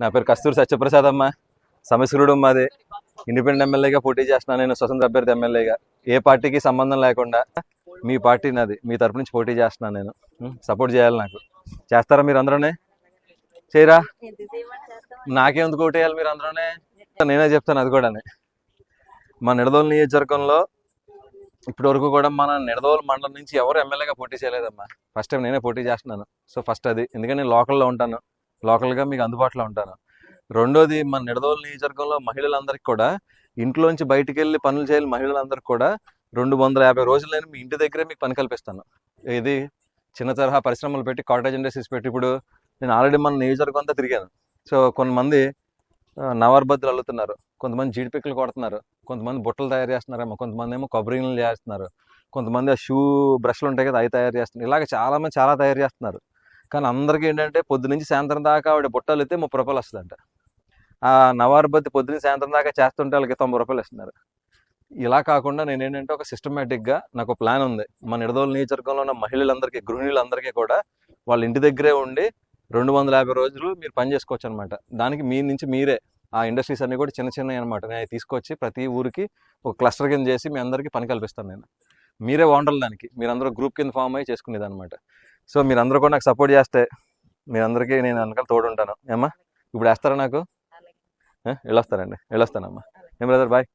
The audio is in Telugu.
నా పేరు కస్తూరి సత్యప్రసాద్ అమ్మ. సమస్రుడు మాది. ఇండిపెండెంట్ ఎమ్మెల్యేగా పోటీ చేస్తున్నాను నేను స్వతంత్ర అభ్యర్థి ఎమ్మెల్యేగా. ఏ పార్టీకి సంబంధం లేకుండా మీ పార్టీ నాది. మీ తరపు నుంచి పోటీ చేస్తున్నాను నేను. సపోర్ట్ చేయాలి నాకు. చేస్తారా మీరు అందరూనే? చేయరా? నాకెందుకు ఓటేయాలి మీరు అందరూనే? నేనే చెప్తాను అది కూడానే. మా నిడదోలు నియోజకవర్గంలో ఇప్పటి వరకు కూడా మన నిడదోలు మండలం నుంచి ఎవరు ఎమ్మెల్యేగా పోటీ చేయలేదమ్మా. ఫస్ట్ టైం నేనే పోటీ చేస్తున్నాను. సో ఫస్ట్ అది. ఎందుకంటే నేను లోకల్లో ఉంటాను. లోకల్గా మీకు అందుబాటులో ఉంటాను. రెండోది మన నిడదోలు నియోజకవర్గంలో మహిళలందరికీ కూడా ఇంట్లోంచి బయటికి వెళ్ళి పనులు చేయాలి మహిళలందరికీ కూడా రెండు వందల యాభై రోజులు నేను మీ ఇంటి దగ్గరే మీకు పని కల్పిస్తాను. ఇది చిన్న తరహా పరిశ్రమలు పెట్టి కాటేజ్ ఇండస్ట్రీస్ పెట్టి ఇప్పుడు నేను ఆల్రెడీ మన నియోజకవర్గం అంతా తిరిగాను. సో కొంతమంది నవర్బద్దులు అల్లుతున్నారు. కొంతమంది జీడిపిక్కలు కొడుతున్నారు. కొంతమంది బుట్టలు తయారు చేస్తున్నారేమో కొంతమంది ఏమో కొబ్బరి చేస్తున్నారు. కొంతమంది ఆ షూ బ్రష్లు ఉంటాయి కదా అవి తయారు చేస్తున్నారు. ఇలాగ చాలామంది చాలా తయారు చేస్తున్నారు. కానీ అందరికీ ఏంటంటే పొద్దునుంచి సాయంత్రం దాకా ఆవిడ బుట్టలు అయితే ముప్పై రూపాయలు వస్తుందంట. ఆ నవార్బద్ది పొద్దున్న సాయంత్రం దాకా చేస్తుంటే వాళ్ళకి తొంభై రూపాయలు ఇస్తున్నారు. ఇలా కాకుండా నేను ఏంటంటే ఒక సిస్టమేటిక్గా నాకు ప్లాన్ ఉంది. మన నిడదోలు నియోజకవర్గంలో ఉన్న మహిళలందరికీ గృహిణులందరికీ కూడా వాళ్ళ ఇంటి దగ్గరే ఉండి రెండు వందల యాభై రోజులు మీరు పని చేసుకోవచ్చు అనమాట దానికి మీ నుంచి మీరే ఆ ఇండస్ట్రీస్ అన్నీ కూడా చిన్న చిన్నవి అనమాట నేను తీసుకొచ్చి ప్రతి ఊరికి ఒక క్లస్టర్ కింద చేసి మీ అందరికీ పని కల్పిస్తాను నేను. మీరే ఓనర్లు దానికి. మీరందరూ గ్రూప్ కింద ఫామ్ అయ్యి చేసుకునేది అనమాట సో మీరందరూ కూడా నాకు సపోర్ట్ చేస్తే మీరందరికీ నేను వెనకాల తోడుంటాను. ఏమ్మా? ఇప్పుడు వేస్తారా నాకు? ఆ, వెళ్ళొస్తారండి వెళ్ళొస్తానమ్మా. ఏం బ్రదర్ బాయ్.